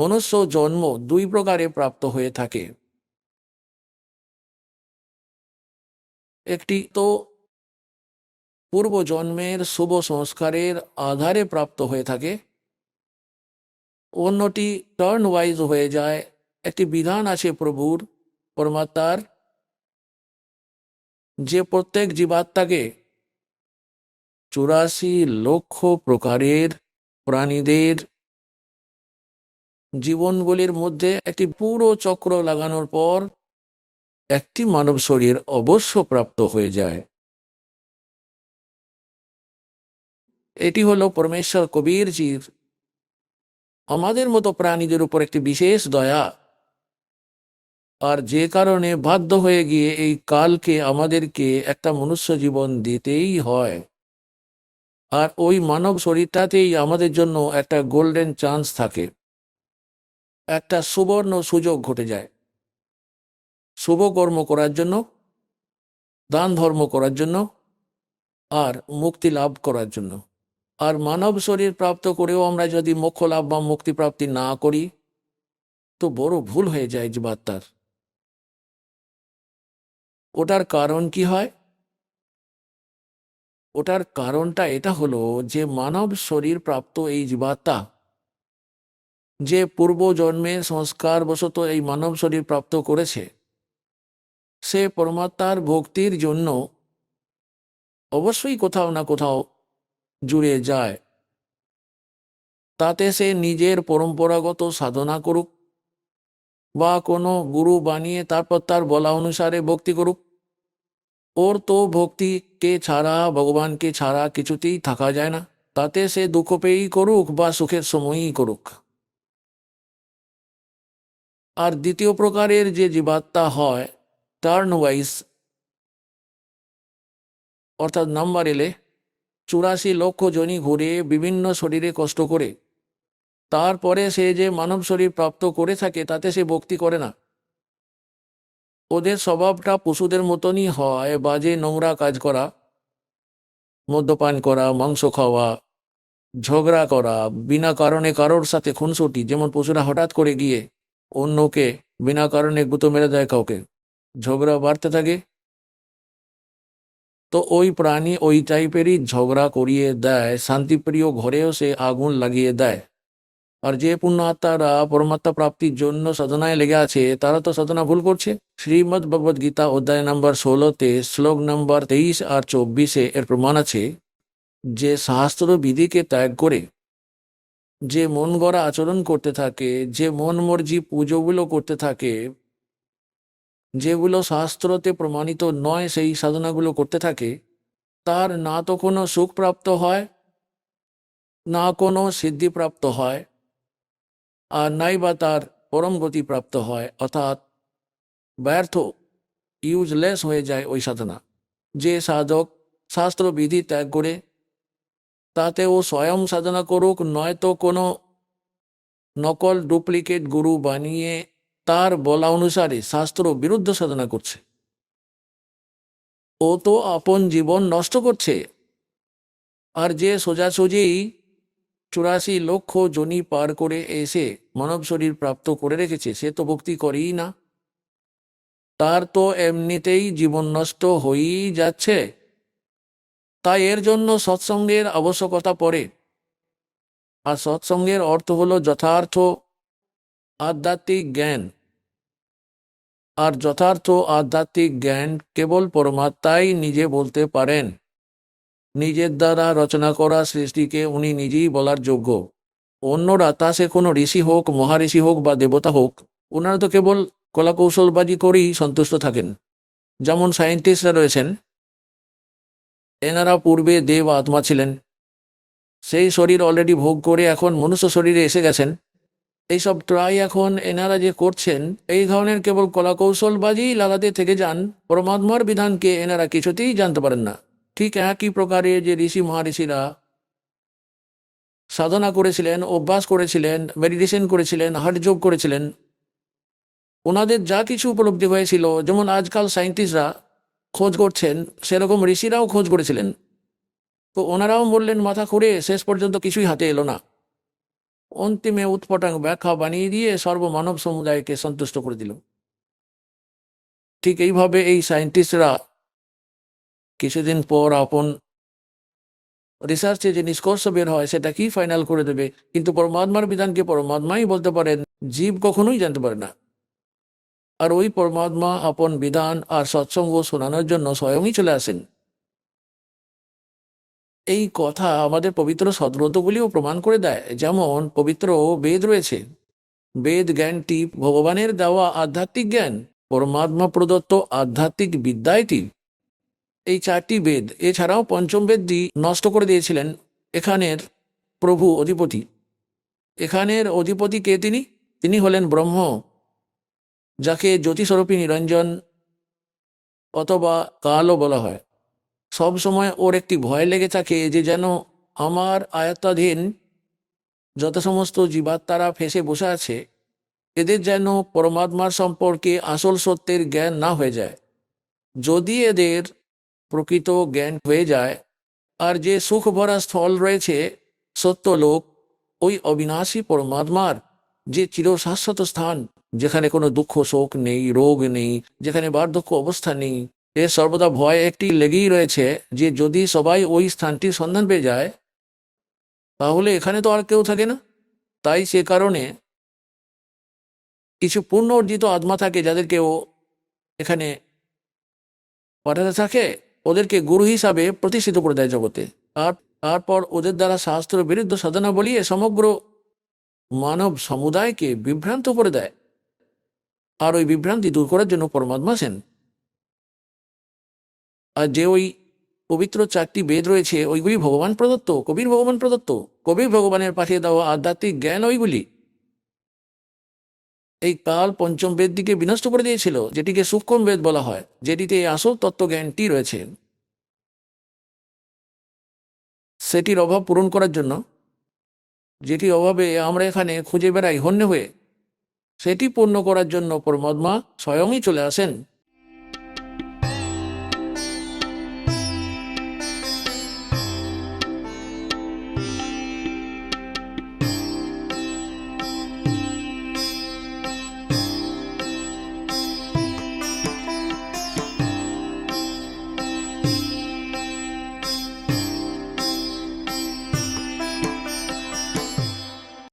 মনুষ্য জন্ম দুই প্রকারে প্রাপ্ত হয়ে থাকে। একটি তো পূর্ব জন্মের শুভ সংস্কারের আধারে প্রাপ্ত হয়ে থাকে। অন্যটি টার্ন ওয়াইজ হয়ে যায়। একটি বিধান আছে প্রভুর, পরমাত্মার। যে প্রত্যেক জীবাত্মাকে চুরাশি লক্ষ প্রকারের প্রাণীদের জীবনগুলির মধ্যে একটি পুরো চক্র লাগানোর পর একটি মানব শরীর অবশ্য প্রাপ্ত হয়ে যায়। এটি হলো পরমেশ্বর কবিরজির আমাদের মতো প্রাণীদের উপর একটি বিশেষ দয়া। আর যে কারণে বাধ্য হয়ে গিয়ে এই কালকে আমাদেরকে একটা মনুষ্য জীবন দিতেই হয়। আর ওই মানব শরীরটাতেই আমাদের জন্য একটা গোল্ডেন চান্স থাকে। একটা সুবর্ণ সুযোগ ঘটে যায়। শুভ কর্ম করার জন্য, দান ধর্ম করার জন্য, আর মুক্তি লাভ করার জন্য। আর মানব শরীর প্রাপ্ত করেও আমরা যদি মোক্ষ লাভ বা মুক্তি প্রাপ্তি না করি, তো বড় ভুল হয়ে যায় জীবাত্মার। ওটার কারণ কি হয়? ওটার কারণটা এটা হলো যে মানব শরীর প্রাপ্ত এই জীবাত্মা যে পূর্ব জন্মে সংস্কার বশত এই মানব শরীর প্রাপ্ত করেছে, সে পরমাত্মার ভক্তির জন্য অবশ্যই কোথাও না কোথাও জুড়ে যায়। তাতে সে নিজের পরম্পরাগত সাধনা করুক বা কোনো গুরু বানিয়ে তারপর তার বলা অনুসারে ভক্তি করুক। ওর তো ভক্তিকে ছাড়া, ভগবানকে ছাড়া কিছুতেই থাকা যায় না। তাতে সে দুঃখ পেয়েই করুক বা সুখের সময়ই করুক। আর দ্বিতীয় প্রকারের যে জীবাত্মা হয় টার্ন ওয়াইজ অর্থাৎ নাম্বার এলে চুরাশি লক্ষ জনই ঘুরে বিভিন্ন শরীরে কষ্ট করে। তারপরে সে যে মানব শরীর প্রাপ্ত করে থাকে, তাতে সে ভক্তি করে না। ওদের স্বভাবটা পশুদের মতনই হয়, বাজে নোংরা কাজ করা, মদ্যপান করা, মাংস খাওয়া, ঝগড়া করা, বিনা কারণে কারোর সাথে খুনসুটি, যেমন পশুরা হঠাৎ করে গিয়ে অন্যকে বিনা কারণে গুঁতো মেরে দেয় কাউকে। ঝগড়া বাড়তে থাকে। তো ওই প্রাণী ওই টাইপেরই ঝগড়া করিয়ে দেয়, শান্তিপ্রিয় ঘরেও সে আগুন লাগিয়ে দেয়। আর যে পুণ্য আত্মারা পরমাত্মা প্রাপ্তির জন্য সাধনায় লেগে আছে, তারা তো সাধনা ভুল করছে। শ্রীমদ ভগবদ গীতা অধ্যায় নম্বর ষোলোতে শ্লোক নম্বর তেইশ আর চব্বিশে এর প্রমাণ আছে যে শাস্ত্র বিধিকে ত্যাগ করে যে মন গড়া আচরণ করতে থাকে, যে মন মর্জি পুজোগুলো করতে থাকে, যেগুলো শাস্ত্রতে প্রমাণিত নয়, সেই সাধনাগুলো করতে থাকে, তার না তো কোনো সুখ প্রাপ্ত হয়, না কোনো সিদ্ধি প্রাপ্ত হয়, আর নাই বা তার পরম গতি প্রাপ্ত হয়, অর্থাৎ ব্যর্থ ইউজলেস হয়ে যায় ওই সাধনা। যে সাধক শাস্ত্র বিধি ত্যাগ করে তাতে ও স্বয়ং সাধনা করুক, নয়তো কোনো নকল ডুপ্লিকেট গুরু বানিয়ে তার বলা অনুসারে শাস্ত্র বিরুদ্ধ সাধনা করছে। ও তো আপন জীবন নষ্ট করছে। আর যে সোজাসুজি চুরাশি লক্ষ জনি পার করে এসে মানব শরীর প্রাপ্ত করে রেখেছে, সে তো ভক্তি করেই না। তার তো এমনিতেই জীবন নষ্ট হয়েই যাচ্ছে। তাই এর জন্য সৎসঙ্গের আবশ্যকতা পড়ে। আর সৎসঙ্গের অর্থ হলো যথার্থ আধ্যাত্মিক জ্ঞান। আর যথার্থ আধ্যাত্মিক জ্ঞান কেবল পরমাত্মাই নিজে বলতে পারেন। নিজের দ্বারা রচনা করা সৃষ্টিকে উনি নিজেই বলার যোগ্য। অন্যরা তা সে কোনো ঋষি হোক, মহাঋষি হোক বা দেবতা হোক ওনারা তো কেবল কলাকৌশলবাজি করেই সন্তুষ্ট থাকেন। যেমন সায়েন্টিস্টরা রয়েছেন এনারা পূর্বে দেব আত্মা ছিলেন। সেই শরীর অলরেডি ভোগ করে এখন মনুষ্য শরীরে এসে গেছেন। এইসব ট্রাই এখন এনারা যে করছেন, এই ধরনের কেবল কলাকৌশলবাজি লাগাতে থেকে যান, পরমাত্মার বিধানকে এনারা কিছুতেই জানতে পারেন না। ঠিক একই প্রকারে যে ঋষি মহাঋষিরা সাধনা করেছিলেন, অভ্যাস করেছিলেন মেডিটেশন করেছিলেন, হাটযোগ করেছিলেন, ওনাদের যা কিছু উপলব্ধি হয়েছিল, যেমন আজকাল সায়েন্টিস্টরা খোঁজ করছেন, সেরকম ঋষিরাও খোঁজ করেছিলেন। তো ওনারাও বললেন, মাথা খুঁড়ে শেষ পর্যন্ত কিছুই হাতে এলো না। অন্তিমে উৎপটাং ব্যাখ্যা বানিয়ে দিয়ে সর্বমানব সমুদায়কে সন্তুষ্ট করে দিল। ঠিক এইভাবে এই সায়েন্টিস্টরা কিছুদিন পর আপন রিসার্চে যে নিষ্কর্ষ বের হয়, সেটা কি ফাইনাল করে দেবে? কিন্তু পরমাত্মার বিধানকে পরমাত্মাই বলতে পারেন, জীব কখনোই জানতে পারে না। আর ওই পরমাত্মা আপন বিধান আর সৎসঙ্গ শোনানোর জন্য স্বয়ংই চলে আসেন। এই কথা আমাদের পবিত্র সদ্রতগুলিও প্রমাণ করে দেয়, যেমন পবিত্র বেদ রয়েছে। বেদ জ্ঞানটি ভগবানের দেওয়া আধ্যাত্মিক জ্ঞান, পরমাত্মা প্রদত্ত আধ্যাত্মিক বিদ্যায়টি এই চারটি বেদ এছাড়াও পঞ্চম বেদটি নষ্ট করে দিয়েছিলেন এখানের প্রভু অধিপতি। এখানের অধিপতি কে তিনি? তিনি হলেন ব্রহ্ম। যাকে জ্যোতিস্বরূপী নিরঞ্জন অথবা কালও বলা হয়। সব সময় ওর একটি ভয় লেগে থাকে যে যেন আমার আয়ত্তাধীন যত সমস্ত জীবাত্মারা ফেসে বসে আছে। এদের যেন পরমাত্মার সম্পর্কে আসল সত্যের জ্ঞান না হয়ে যায়। যদি এদের প্রকৃত জ্ঞান হয়ে যায় আর যে সুখ ভরা স্থল রয়েছে সত্যলোক, ওই অবিনাশী পরমাত্মার যে চিরশাশ্বত স্থান, যেখানে কোনো দুঃখ, শোক নেই, রোগ নেই, যেখানে বার্ধক্য, অবস্থা নেই এর সর্বদা ভয় একটি লেগেই রয়েছে যে যদি সবাই ওই স্থানটির সন্ধান পেয়ে যায়, তাহলে এখানে তো আর কেউ থাকে না। তাই সে কারণে কিছু পূর্ণ অর্জিত আত্মা থাকে যাদেরকে ও এখানে পাঠাতে থাকে, ওদেরকে গুরু হিসাবে প্রতিষ্ঠিত করে দেয় জগতে। আর, তারপর ওদের দ্বারা শাস্ত্র বিরুদ্ধ সাধনা বলিয়ে সমগ্র মানব সমুদায়কে বিভ্রান্ত করে দেয়। আর ওই বিভ্রান্তি দূর করার জন্য পরমাত্মা সেন আর যে ওই পবিত্র চারটি বেদ রয়েছে, ওইগুলি ভগবান প্রদত্ত, কবির ভগবান প্রদত্ত, কবির ভগবানের পাঠিয়ে দেওয়া আধ্যাত্মিক জ্ঞান ওইগুলি। এই কাল পঞ্চম বেদটিকে বিনষ্ট করে দিয়েছিল, যেটিকে সূক্ষ্ম বেদ বলা হয়, যেটিতে এই আসল তত্ত্বজ্ঞানটি রয়েছে। সেটির অভাব পূরণ করার জন্য যেটি অভাবে আমরা এখানে খুঁজে বেড়াই, হন্য হয়ে। সেটি পূর্ণ করার জন্য পরমাত্মা স্বয়ংই চলে আসেন।